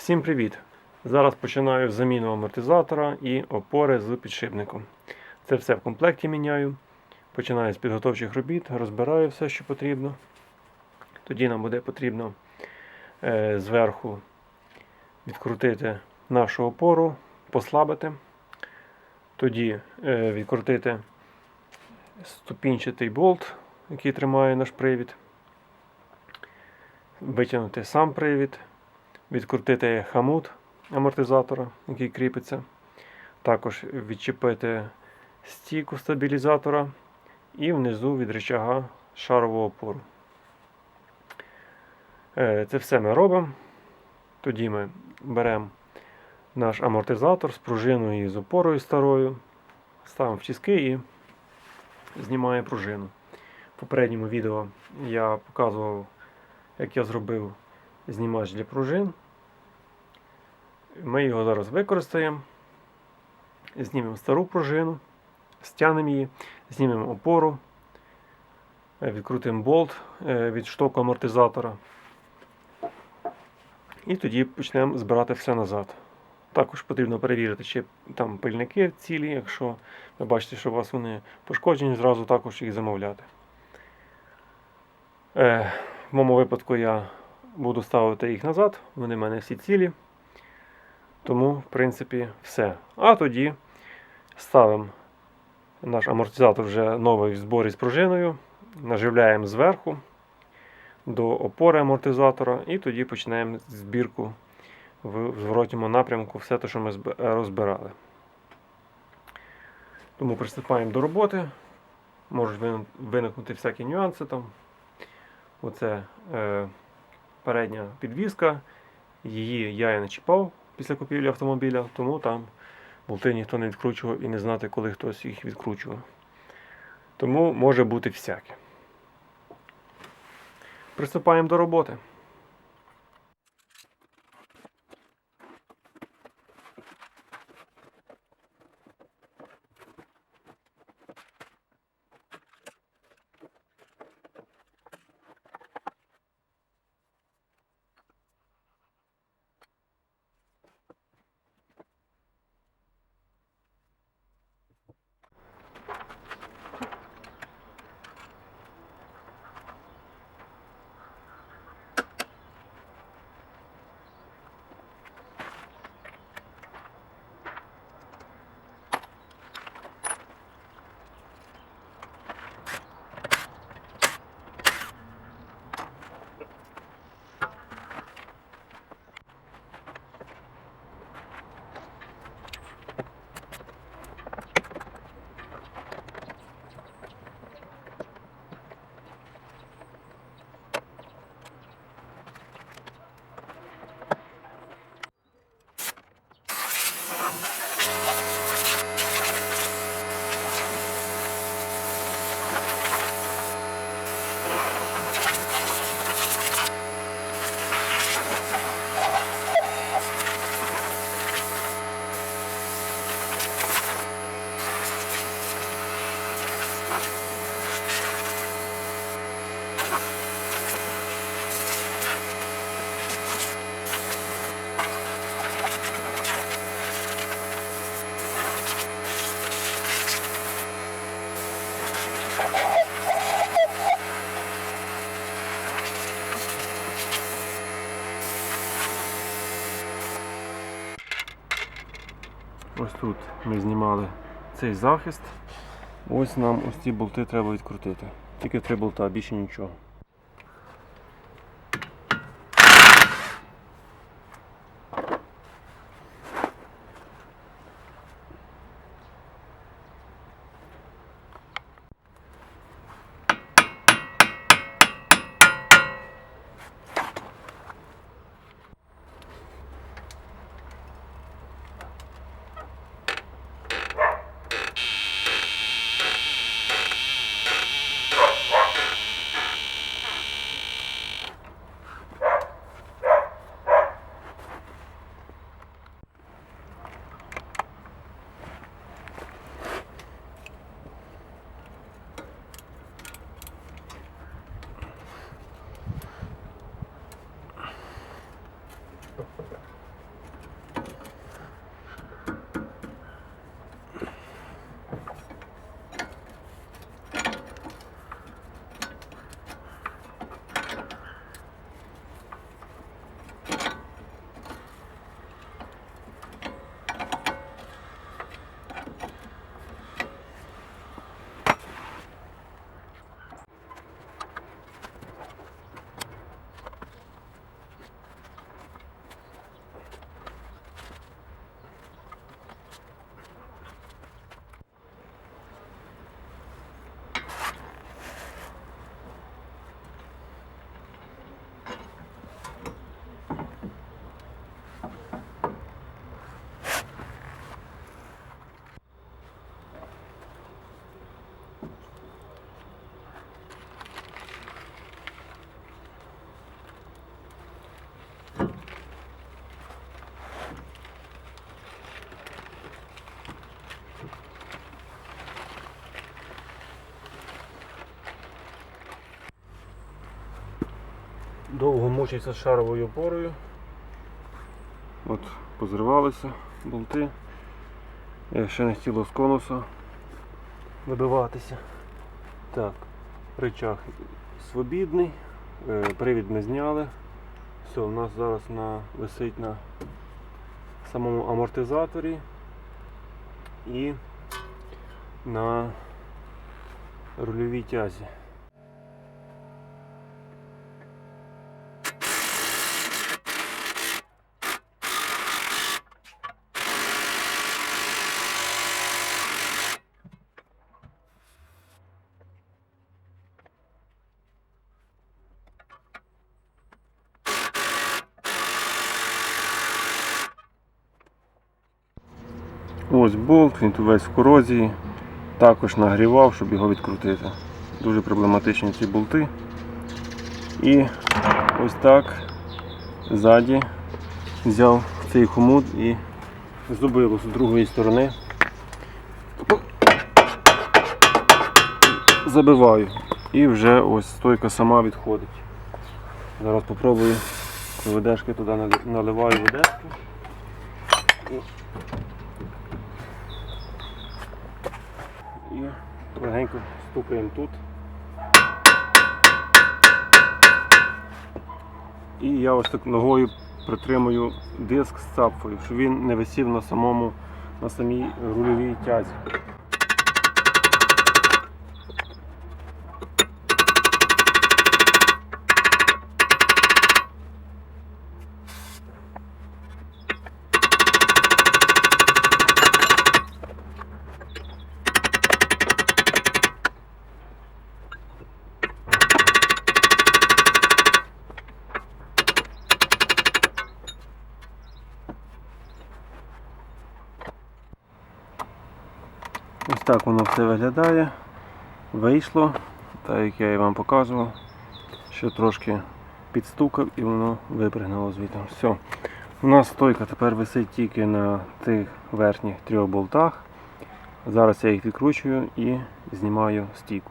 Всім привіт! Зараз починаю заміну амортизатора і опори з підшипником. Це все в комплекті міняю. Починаю з підготовчих робіт, розбираю все, що потрібно. Тоді нам буде потрібно е, зверху відкрутити нашу опору, послабити. Тоді е, відкрутити ступінчатий болт, який тримає наш привід. Витягнути сам привід, відкрутити хамут амортизатора, який кріпиться. Також відчепити стійку стабілізатора і внизу від рычага шарову опору. Е, Це все ми робимо. Тоді ми беремо наш амортизатор з пружиною і з опорою старою, ставимо в тіски і знімаємо пружину. В попередньому відео я показував, як я зробив знімач для пружин. Ми його зараз використаємо. Знімемо стару пружину, стягнемо її, знімемо опору, е, відкрутимо болт е, від штоку амортизатора. І тоді почнемо збирати все назад. Також потрібно перевірити, чи там пильники цілі, якщо ви бачите, що у вас вони пошкоджені, зразу також їх замовляти. Е, в моєму випадку я буду ставити їх назад, вони в мене всі цілі. Тому, в принципі, все. А тоді ставимо наш амортизатор вже новий в зборі з пружиною, наживляємо зверху до опори амортизатора і тоді починаємо збірку в зворотньому напрямку, все те, що ми розбирали. Тому приступаємо до роботи. Можуть виникнути всякі нюанси там. Оце е, передня підвіска. Її я і не чіпав після купівлі автомобіля, тому там болти ніхто не відкручував і не знати, коли хтось їх відкручував. Тому може бути всяке. Приступаємо до роботи. Тут ми знімали цей захист. Ось нам ось ці болти треба відкрутити. Тільки три болта, більше нічого. Довго мучився з шаровою опорою. От позривалися болти. Я ще не хотіло з конуса вибиватися. Так, рычаг свобідний, е, привід ми зняли. Все, у нас зараз на, висить на самому амортизаторі і на рульовій тязі. Ось болт, він тут весь в корозії. Також нагрівав, щоб його відкрутити. Дуже проблематичні ці болти. І ось так ззаді взяв цей хомут і зубило з другої сторони. Забиваю. І вже ось стойка сама відходить. Зараз попробую ведешки туди нали- наливаю ведешки. І легенько стукаємо тут. І я ось так ногою притримую диск з цапфою, щоб він не висів на самому на самій рульовій тязі. Так воно все виглядає. Вийшло, так як я і вам показував, що трошки підстукав і воно випригнуло звідти. Все. У нас стойка тепер висить тільки на тих верхніх трьох болтах. Зараз я їх відкручую і знімаю стійку.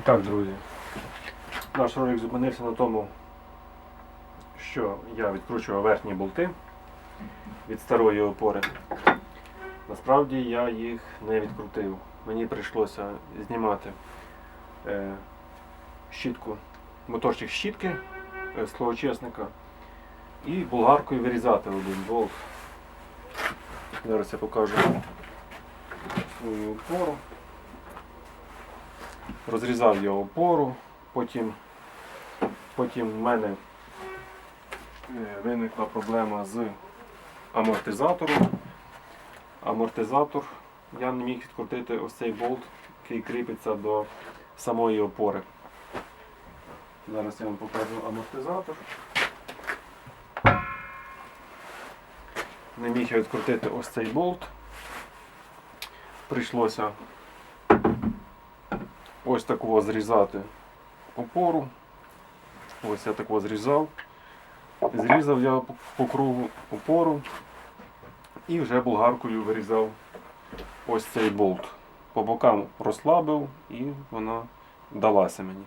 І так, друзі, наш ролик зупинився на тому, що я відкручував верхні болти від старої опори. Насправді я їх не відкрутив. Мені прийшлося знімати е, щітку, моторчик щітки е, склоочисника і болгаркою вирізати один болт. Зараз я покажу свою опору. Розрізав я опору, потім, потім в мене е, виникла проблема з амортизатором. Амортизатор я не міг відкрутити ось цей болт, який кріпиться до самої опори. Зараз я вам покажу амортизатор. Не міг я відкрутити ось цей болт. Прийшлося ось такого зрізати опору. Ось я такого зрізав. Зрізав я по- по кругу опору і вже болгаркою вирізав ось цей болт. По бокам розслабив і вона далася мені.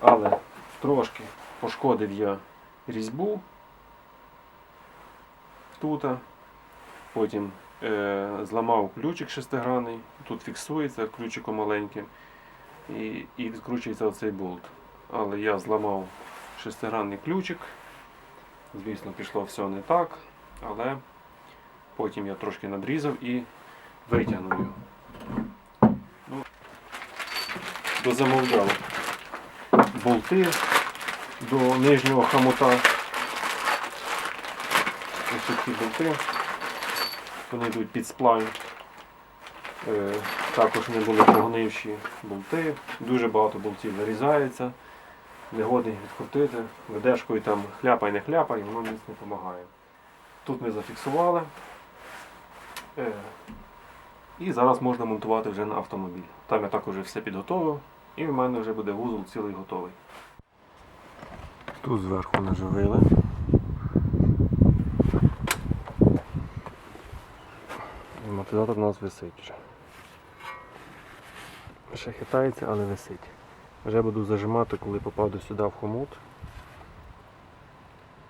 Але трошки пошкодив я різьбу тут. Потім е, зламав ключик шестигранний, тут фіксується ключиком маленьким і, і відкручується оцей болт. Але я зламав шестигранний ключик. Звісно, пішло все не так, але потім я трошки надрізав і витягнув його. Ну, дозамовляв болти до нижнього хомута. Ось такі болти. Вони йдуть під сплайн. Також вони були погнивші болти. Дуже багато болтів нарізається. Негодний відкрутити. Ведешкою там хляпай, не хляпай, воно ніц не допомагає. Тут ми зафіксували. Е, і зараз можна монтувати вже на автомобіль. Там я також все підготовив і в мене вже буде вузол цілий готовий. Тут зверху наживили. Амортизатор у нас висить. Ще хитається, але висить. Вже буду зажимати, коли попаду сюди в хомут.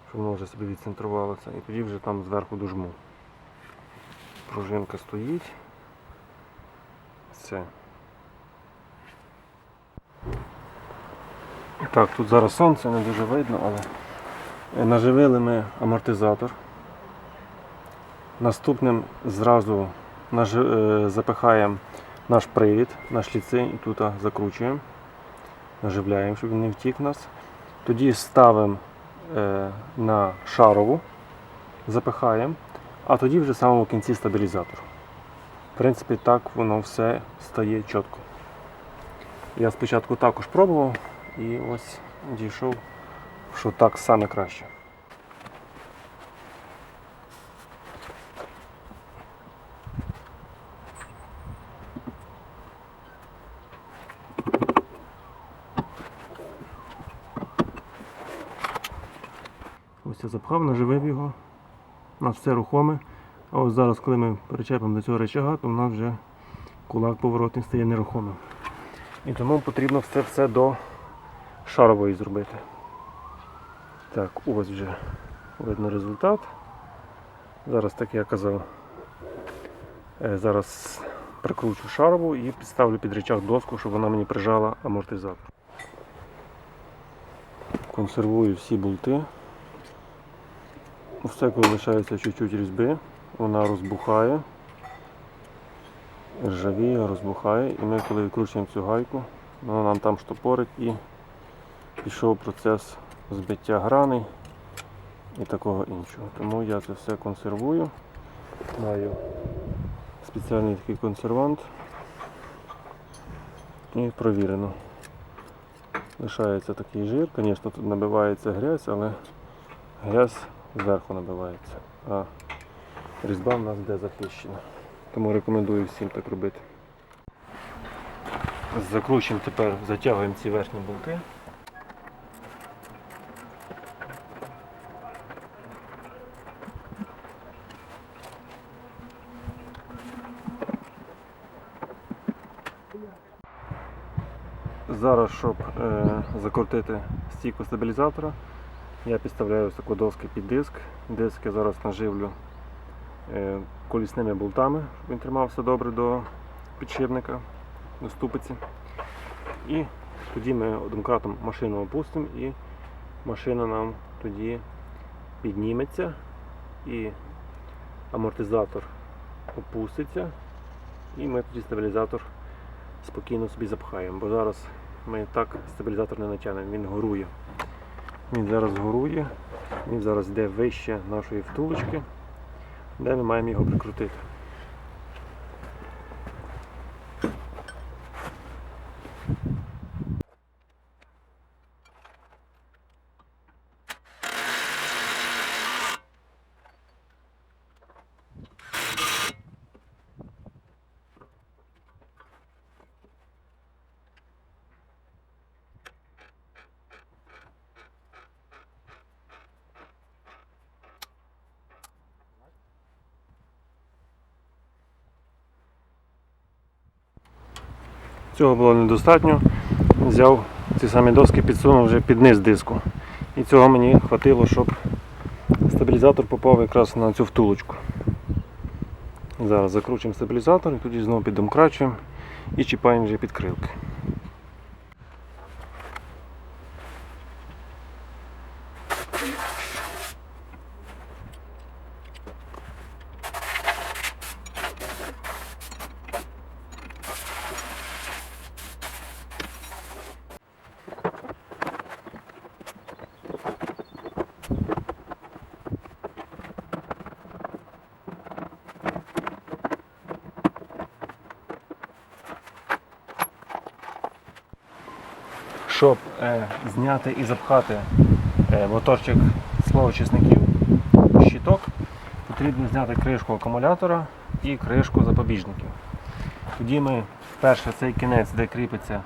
Щоб воно вже собі відцентрувалося. І тоді вже там зверху дожму. Пружинка стоїть. Все. Так, тут зараз сонце не дуже видно, але е, наживили ми амортизатор. Наступним зразу е, запихаємо наш привід на шліци і тут закручуємо, наживляємо, щоб він не втік в нас. Тоді ставимо е, на шарову, запихаємо, а тоді вже в самому кінці стабілізатор. В принципі, так воно все стає чітко. Я спочатку також пробував і ось дійшов, що так саме краще. Ось запхав, наживив його. У нас все рухоме. А ось зараз, коли ми причепимо до цього речага, то у нас вже кулак поворотний стає нерухомим. І тому потрібно все все до шарової зробити. Так, ось вже видно результат. Зараз, так я казав, е, зараз прикручу шарову і підставлю під речах доску, щоб вона мені прижала амортизатор. Консервую всі болти. У стеку лишається чуть-чуть різьби, вона розбухає, ржавіє, розбухає, і ми коли відкручуємо цю гайку, вона нам там штопорить і пішов процес збиття граней і такого іншого. Тому я це все консервую. Маю спеціальний такий консервант і провірено. Лишається такий жир, звісно, тут набивається грязь, але грязь зверху набивається, а різьба в нас буде захищена. Тому рекомендую всім так робити. Закручуємо тепер, затягуємо ці верхні болти. Зараз, щоб е, закрутити стійку стабілізатора, я підставляю ось таку доску під диск. Диск я зараз наживлю е, колісними болтами, щоб він тримався добре до підшипника, до ступиці. І тоді ми одномкратом машину опустимо і машина нам тоді підніметься і амортизатор опуститься І ми тоді стабілізатор спокійно собі запхаємо, бо зараз ми так стабілізатор не натягнемо, він горує. Він зараз горує, він зараз йде вище нашої втулочки, де ми маємо його прикрутити. Цього було недостатньо. Взяв ці самі доски, підсунув вже під низ диску. І цього мені хватило, щоб стабілізатор попав якраз на цю втулочку. Зараз закручуємо стабілізатор і тоді знову піддомкрачуємо і чіпаємо вже підкрилки. Щоб е, зняти і запхати е, моторчик словочисників щиток, потрібно зняти кришку акумулятора і кришку запобіжників. Тоді ми перше цей кінець, де кріпиться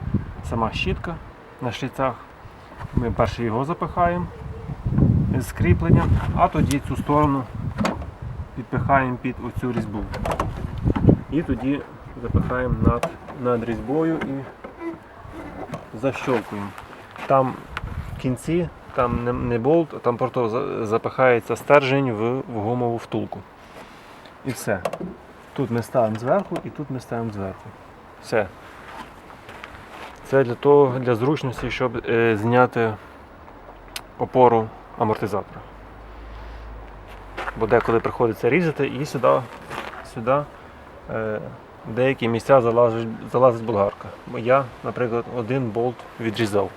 сама щітка на шліцах, ми перше його запихаємо з кріпленням, а тоді цю сторону підпихаємо під оцю різьбу. І тоді запихаємо над, над різьбою і защолкуємо. Там в кінці там не, не болт, а там просто запихається стержень в, в гумову втулку. І все. Тут ми ставимо зверху і тут ми ставимо зверху. Все. Це для того, для зручності, щоб е, зняти опору амортизатора. Бо деколи приходиться різати і сюди, сюди е, деякі місця залазить, залазить болгарка. Бо я, наприклад, один болт відрізав.